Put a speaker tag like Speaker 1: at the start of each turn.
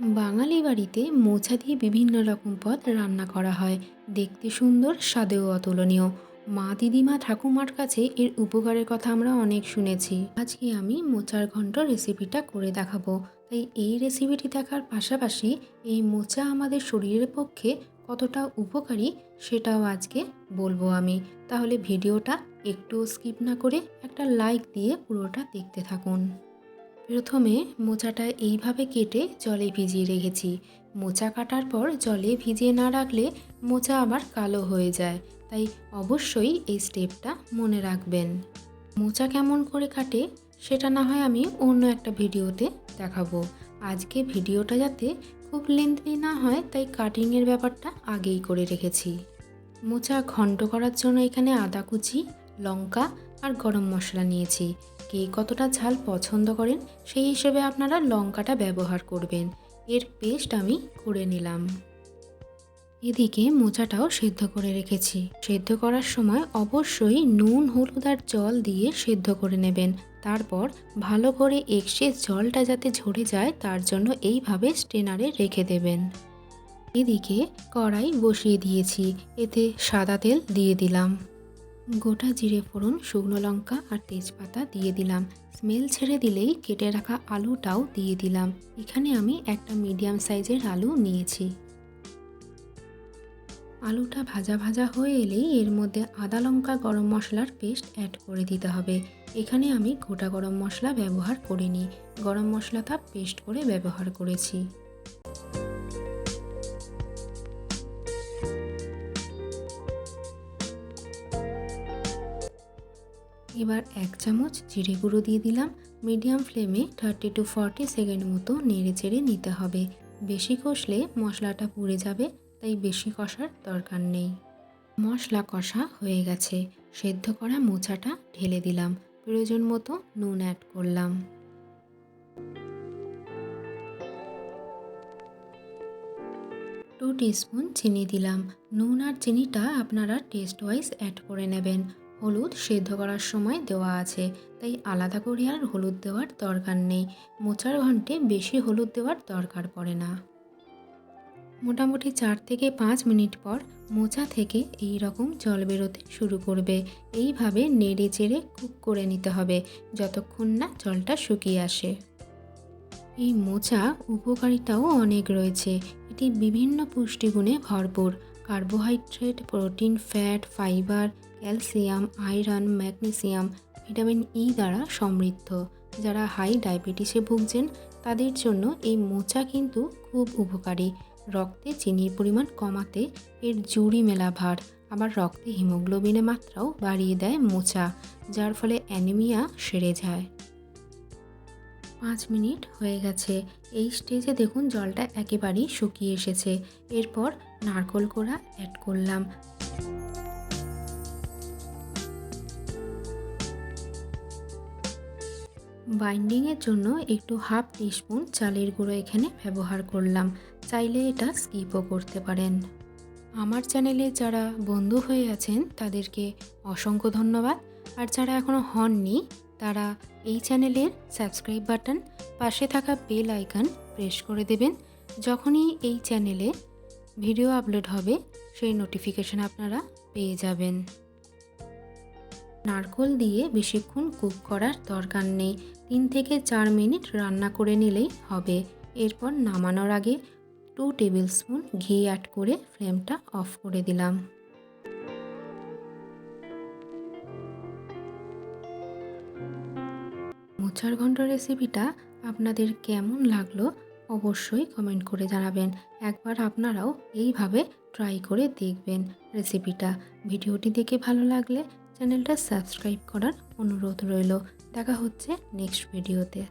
Speaker 1: বাঙালি বাড়িতে মোচা দিয়ে বিভিন্ন রকম পদ রান্না করা হয়। দেখতে সুন্দর, স্বাদেও অতুলনীয়। মা দিদিমা ঠাকুমার কাছে এর উপকারের কথা আমরা অনেক শুনেছি। আজকে আমি মোচার ঘন্ট রেসিপিটা করে দেখাবো। তাই এই রেসিপিটি দেখার পাশাপাশি এই মোচা আমাদের শরীরের পক্ষে কতটা উপকারী সেটাও আজকে বলব আমি। তাহলে ভিডিওটা একটু স্কিপ না করে একটা লাইক দিয়ে পুরোটা দেখতে থাকুন। প্রথমে মোচাটা এইভাবে কেটে জলে ভিজিয়ে রেখেছি। মোচা কাটার পর জলে ভিজিয়ে না রাখলে মোচা আবার কালো হয়ে যায়। তাই অবশ্যই এই স্টেপটা মনে রাখবেন। মোচা কেমন করে কাটে সেটা না হয় আমি অন্য একটা ভিডিওতে দেখাবো। আজকে ভিডিওটা যাতে খুব লেন্থি না হয়, তাই কাটিংয়ের ব্যাপারটা আগেই করে রেখেছি। মোচা ঘন্ট করার জন্য এখানে আদা কুচি লঙ্কা আর গরম মশলা নিয়েছি। কে কতটা ঝাল পছন্দ করেন, সেই হিসেবে আপনারা লঙ্কাটা ব্যবহার করবেন। এর পেস্ট আমি করে নিলাম। এদিকে মোচাটাও সেদ্ধ করে রেখেছি। সেদ্ধ করার সময় অবশ্যই নুন, হলুদ আর জল দিয়ে সেদ্ধ করে নেবেন। তারপর ভালো করে এক্সে জলটা যাতে ঝরে যায়, তার জন্য এইভাবে স্টেনারে রেখে দেবেন। এদিকে কড়াই বসিয়ে দিয়েছি। এতে সাদা তেল দিয়ে দিলাম। গোটা জিরে ফোড়ন, শুকনো লঙ্কা আর তেজপাতা দিয়ে দিলাম। স্মেল ছেড়ে দিলেই কেটে রাখা আলুটাও দিয়ে দিলাম। এখানে আমি একটা মিডিয়াম সাইজের আলু নিয়েছি। আলুটা ভাজা ভাজা হয়ে এলেই এর মধ্যে আদা লঙ্কা গরম মশলার পেস্ট অ্যাড করে দিতে হবে। এখানে আমি গোটা গরম মশলা ব্যবহার করিনি। গরম মশলাটা পেস্ট করে ব্যবহার করেছি। এবার এক চামচ জিরে গুঁড়ো দিয়ে দিলাম। মিডিয়াম ফ্লেমে থার্টি টু ফর্টি সেকেন্ড মতো নেড়ে চেড়ে নিতে হবে। বেশি কষলে মশলাটা পুড়ে যাবে, তাই বেশি কষার দরকার নেই। মশলা কষা হয়ে গেছে। সেদ্ধ করা মোচাটা ঢেলে দিলাম। প্রয়োজন মতো নুন অ্যাড করলাম। টু টিস্পুন চিনি দিলাম। নুন আর চিনিটা আপনারা টেস্ট ওয়াইজ অ্যাড করে নেবেন। হলুদ সেদ্ধ করার সময় দেওয়া আছে, তাই আলাদা করে আর হলুদ দেওয়ার দরকার নেই। মোচার ঘন্টে বেশি হলুদ দেওয়ার দরকার পড়ে না। মোটামুটি চার থেকে পাঁচ মিনিট পর মোচা থেকে এই রকম জল বেরোতে শুরু করবে। এইভাবে নেড়ে চেড়ে কুক করে নিতে হবে, যতক্ষণ না জলটা শুকিয়ে আসে। এই মোচা উপকারিতাও অনেক রয়েছে। এটি বিভিন্ন পুষ্টিগুণে ভরপুর। Carbohydrate, protein, fat, fibre, calcium, iron, magnesium, vitamin E দ্বারা সমৃদ্ধ। যারা হাই ডায়াবেটিসে ভুগছেন, তাদের জন্য এই মোচা কিন্তু খুব উপকারী। রক্তে চিনির পরিমাণ কমাতে এর জুড়ি মেলা ভার আবার রক্তে হিমোগ্লোবিনের মাত্রাও বাড়িয়ে দেয় মোচা, যার ফলে অ্যানিমিয়া সেরে যায়। পাঁচ মিনিট হয়ে গেছে। এই স্টেজে দেখুন জলটা একেবারেই শুকিয়ে এসেছে। এরপর নারকোল কোড়া অ্যাড করলাম। বাইন্ডিংয়ের জন্য একটু হাফ টিস্পুন চালের গুঁড়ো এখানে ব্যবহার করলাম। চাইলে এটা স্কিপও করতে পারেন। আমার চ্যানেলে যারা বন্ধু হয়ে আছেন, তাদেরকে অসংখ্য ধন্যবাদ। আর যারা এখনও হননি, তারা এই চ্যানেলের সাবস্ক্রাইব বাটন পাশে থাকা বেল আইকন প্রেস করে দেবেন। যখনই এই চ্যানেলে ভিডিও আপলোড হবে, সেই নোটিফিকেশন আপনারা পেয়ে যাবেন। নারকোল দিয়ে বেশিক্ষণ কুক করার দরকার নেই। তিন থেকে চার মিনিট রান্না করে নিলেই হবে। এরপর নামানোর আগে টু টেবিল স্পুন ঘি অ্যাড করে ফ্লেমটা অফ করে দিলাম। মোচার ঘন্ট রেসিপিটা আপনাদের কেমন লাগল অবশ্যই কমেন্ট করে জানাবেন। একবার আপনারাও এইভাবে ট্রাই করে দেখবেন রেসিপিটা ভিডিওটি দেখে ভালো লাগলে চ্যানেলটা সাবস্ক্রাইব করার অনুরোধ রইল। দেখা হচ্ছে নেক্সট ভিডিওতে